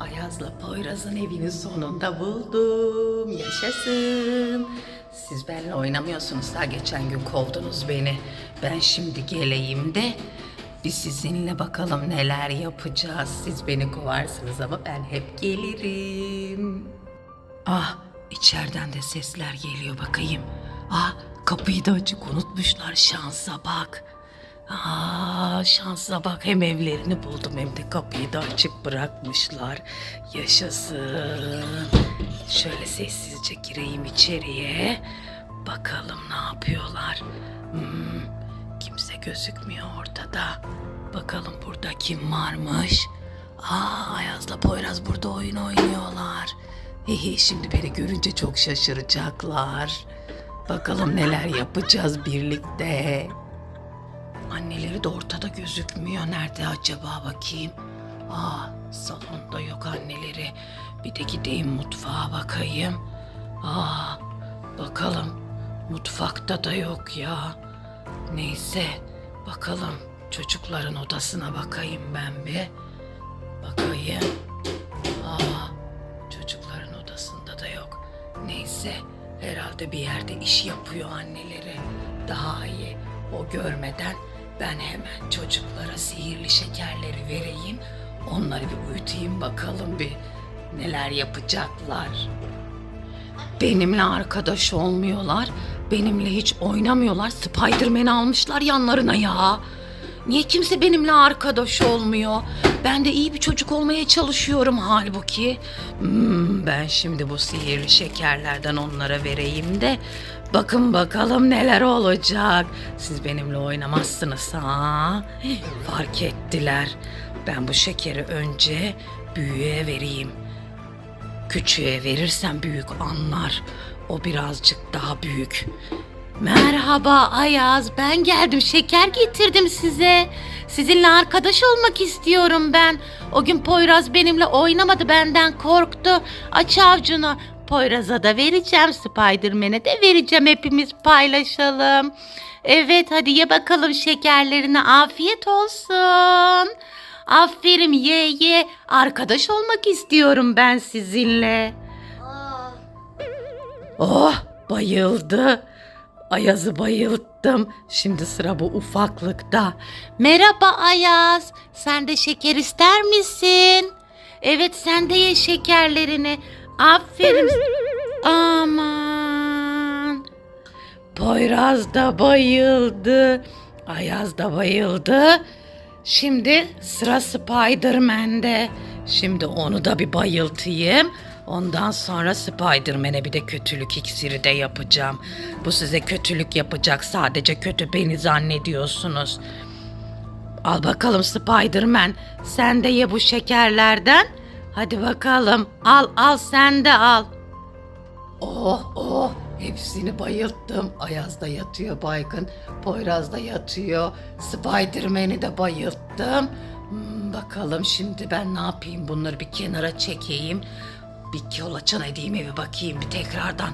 Ayaz'la Poyraz'ın evini sonunda buldum. Yaşasın. Siz benimle oynamıyorsunuz. Daha geçen gün kovdunuz beni. Ben şimdi geleyim de biz sizinle bakalım neler yapacağız. Siz beni kovarsınız ama ben hep gelirim. Ah içeriden de sesler geliyor bakayım. Ah kapıyı da açık unutmuşlar şansa bak. Aa, şansa bak hem evlerini buldum hem de kapıyı da açık bırakmışlar. Yaşasın. Şöyle sessizce gireyim içeriye. Bakalım ne yapıyorlar. Hmm, kimse gözükmüyor ortada. Bakalım burada kim varmış. Aa, Ayaz'la Poyraz burada oyun oynuyorlar. Hihi, şimdi beni görünce çok şaşıracaklar. Bakalım neler yapacağız birlikte. Anneleri de ortada gözükmüyor. Nerede acaba bakayım? Aa, salonda yok anneleri. Bir de gideyim mutfağa bakayım. Aa, bakalım. Mutfakta da yok ya. Neyse, bakalım. Çocukların odasına bakayım ben bir. Bakayım. Aa, çocukların odasında da yok. Neyse, herhalde bir yerde iş yapıyor anneleri. Daha iyi. O görmeden ben hemen çocuklara sihirli şekerleri vereyim. Onları bir uyutayım bakalım bir neler yapacaklar. Benimle arkadaş olmuyorlar. Benimle hiç oynamıyorlar. Spiderman'i almışlar yanlarına ya. Niye kimse benimle arkadaş olmuyor? Ben de iyi bir çocuk olmaya çalışıyorum halbuki. Hmm, ben şimdi bu sihirli şekerlerden onlara vereyim de bakın bakalım neler olacak. Siz benimle oynamazsınız ha? Fark ettiler. Ben bu şekeri önce büyüğe vereyim. Küçüğe verirsem büyük anlar. O birazcık daha büyük. Merhaba Ayaz, ben geldim. Şeker getirdim size. Sizinle arkadaş olmak istiyorum ben. O gün Poyraz benimle oynamadı, benden korktu. Aç avcunu. Poyraz'a da vereceğim, Spiderman'e de vereceğim. Hepimiz paylaşalım. Evet, hadi ye bakalım şekerlerini. Afiyet olsun. Aferin ye ye. Arkadaş olmak istiyorum ben sizinle. Oh bayıldı. Ayaz'ı bayılttım. Şimdi sıra bu ufaklıkta. Merhaba Ayaz. Sen de şeker ister misin? Evet sen de ye şekerlerini. Aferin. Aman. Poyraz da bayıldı. Ayaz da bayıldı. Şimdi sıra Spiderman'de. Şimdi onu da bir bayıltayım. Ondan sonra Spiderman'e bir de kötülük iksiri de yapacağım. Bu size kötülük yapacak. Sadece kötü beni zannediyorsunuz. Al bakalım Spiderman. Sen de ye bu şekerlerden. Hadi bakalım. Al al sen de al. Oh oh hepsini bayılttım. Ayaz da yatıyor baygın. Poyraz da yatıyor. Spiderman'i de bayılttım. Hmm, bakalım şimdi ben ne yapayım bunları bir kenara çekeyim. Bir kolaçan edeyim eve bakayım bir tekrardan.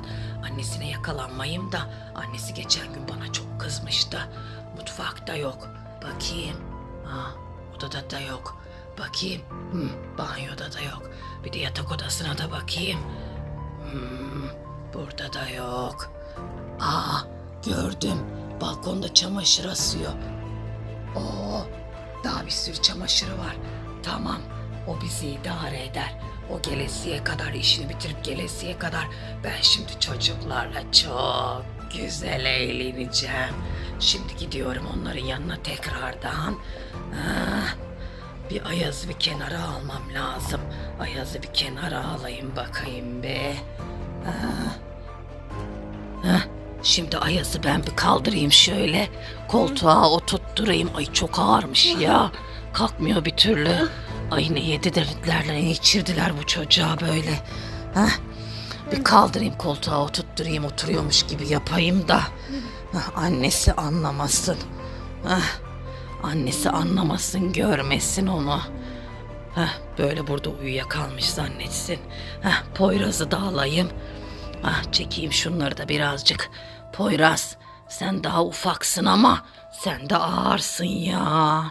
Annesine yakalanmayayım da. Annesi geçen gün bana çok kızmıştı. Mutfakta yok. Bakayım. Ha, odada da yok. Bakayım. Hmm, banyoda da yok. Bir de yatak odasına da bakayım. Hmm, burada da yok. Aa, gördüm. Balkonda çamaşır asıyor. Oo, daha bir sürü çamaşırı var. Tamam, o bizi idare eder. O gelesiye kadar, işini bitirip gelesiye kadar ben şimdi çocuklarla çok güzel eğleneceğim. Şimdi gidiyorum onların yanına tekrardan. Ah, bir Ayaz'ı bir kenara almam lazım. Ayaz'ı bir kenara alayım bakayım be. Ah. Heh, şimdi Ayaz'ı ben bir kaldırayım şöyle. Koltuğa oturtturayım. Ay çok ağırmış ya. Kalkmıyor bir türlü. Ay ne yediler ne içirdiler bu çocuğa böyle. Heh, bir kaldırayım koltuğa oturtturayım oturuyormuş gibi yapayım da. Heh, annesi anlamasın. Heh, annesi anlamasın görmesin onu. Heh, böyle burada uyuyakalmış zannetsin. Heh, Poyraz'ı da alayım. Ah çekeyim şunları da birazcık. Poyraz sen daha ufaksın ama sen de ağırsın ya.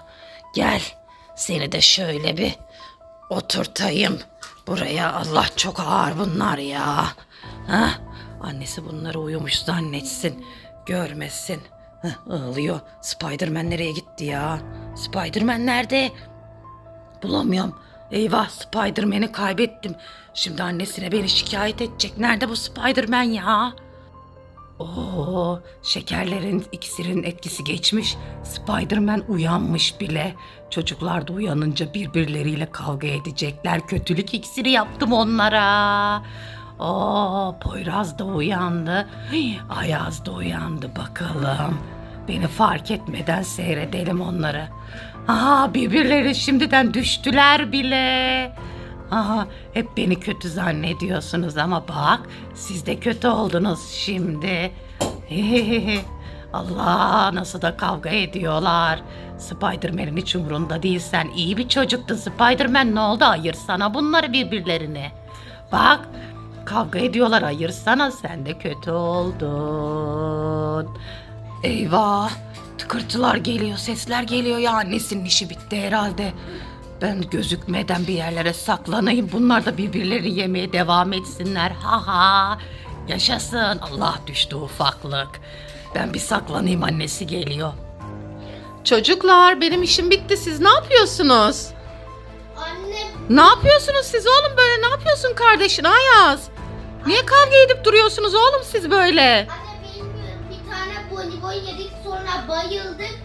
Gel seni de şöyle bir oturtayım. Buraya Allah çok ağır bunlar ya. Ha? Annesi bunları uyumuş zannetsin. Görmesin. Hah, ağlıyor. Spiderman nereye gitti ya? Spiderman nerede? Bulamıyorum. Eyvah Spiderman'i kaybettim. Şimdi annesine beni şikayet edecek. Nerede bu Spiderman ya? Oo, şekerlerin iksirin etkisi geçmiş. Spiderman uyanmış bile. Çocuklar da uyanınca birbirleriyle kavga edecekler. Kötülük iksiri yaptım onlara. Oo, Poyraz da uyandı. Hıy, Ayaz da uyandı bakalım. Beni fark etmeden seyredelim onları. Aha birbirleri şimdiden düştüler bile. Aha, hep beni kötü zannediyorsunuz ama bak siz de kötü oldunuz şimdi. Allah nasıl da kavga ediyorlar. Spiderman'in hiç umurunda değil iyi bir çocuktun Spiderman ne oldu ayırsana bunları birbirlerine. Bak kavga ediyorlar ayırsana sen de kötü oldun. Eyvah tıkırtılar geliyor sesler geliyor ya annesinin işi bitti herhalde. Ben gözükmeden bir yerlere saklanayım. Bunlar da birbirleri yemeye devam etsinler. Ha ha. Yaşasın. Allah düştü ufaklık. Ben bir saklanayım annesi geliyor. Çocuklar benim işim bitti. Siz ne yapıyorsunuz? Anne Ne yapıyorsunuz siz oğlum böyle? Ne yapıyorsun kardeşin Ayaz? Niye kavga edip duruyorsunuz oğlum siz böyle? Anne bilmiyorum bir tane bonibon yedik sonra bayıldık.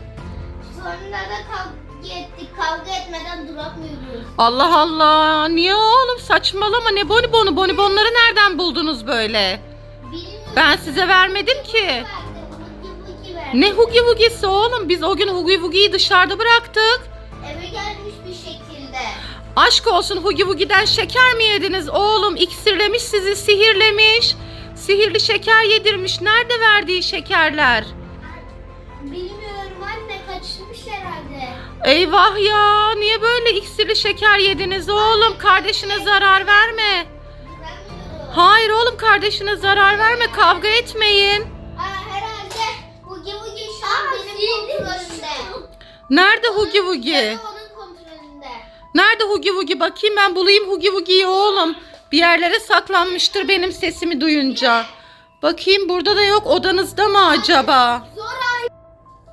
Sonra da kavga ettik. Kavga etmeden duramıyoruz. Allah Allah. Niye oğlum saçmalama ne bonibonu bonibonları nereden buldunuz böyle? Bilmiyorum. Ben size vermedim ki. Hugi verdi. Ne hugi vugisi oğlum? Biz o gün hugi vugiyi dışarıda bıraktık. Aşk olsun hugi vugiden şeker mi yediniz oğlum? İksirlemiş sizi, sihirlemiş. Sihirli şeker yedirmiş. Nerede verdiği şekerler? Bilmiyorum anne kaçırmış herhalde. Eyvah ya. Niye böyle iksirli şeker yediniz oğlum? Kardeşine zarar verme. Hayır oğlum kardeşine zarar verme. Kavga etmeyin. Aa, herhalde Hugi Bugi şu an benim kontrolümde. Nerede hugi vugi? Nerede Hugi Wugi? Bakayım ben bulayım Hugi Wugi'yi oğlum. Bir yerlere saklanmıştır benim sesimi duyunca. Bakayım burada da yok. Odanızda mı acaba?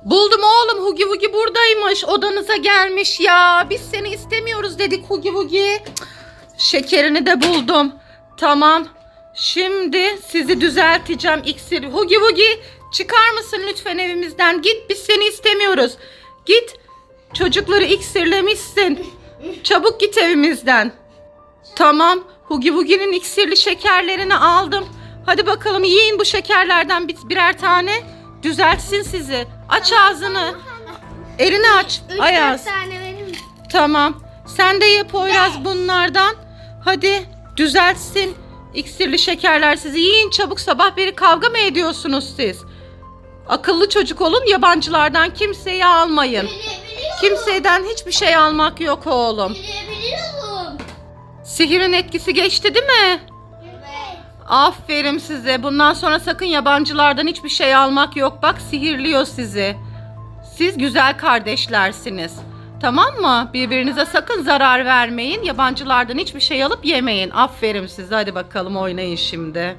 Buldum oğlum. Hugi Wugi buradaymış. Odanıza gelmiş ya. Biz seni istemiyoruz dedik Hugi. Cık, Şekerini de buldum. Tamam. Şimdi sizi düzelteceğim iksir. Hugi Wugi çıkar mısın lütfen evimizden? Git biz seni istemiyoruz. Git. Çocukları iksirlemişsin. Çabuk git evimizden. Tamam. Hugi Wugi'nin iksirli şekerlerini aldım. Hadi bakalım yiyin bu şekerlerden bir- birer tane. Düzeltsin sizi. Aç ağzını. Elini aç. Üç Ayaz. tane verir misin? Tamam. Sen de ye Poyraz bunlardan. Hadi düzeltsin. İksirli şekerler sizi yiyin çabuk sabah beri kavga mı ediyorsunuz siz? Akıllı çocuk olun yabancılardan kimseyi almayın. Bilebiliyorum. Kimseden hiçbir şey almak yok oğlum. Bilebiliyorum. Sihirin etkisi geçti değil mi? Evet. Aferin size. Bundan sonra sakın yabancılardan hiçbir şey almak yok. Bak sihirliyor sizi. Siz güzel kardeşlersiniz. Tamam mı? Birbirinize sakın zarar vermeyin. Yabancılardan hiçbir şey alıp yemeyin. Aferin size. Hadi bakalım oynayın şimdi.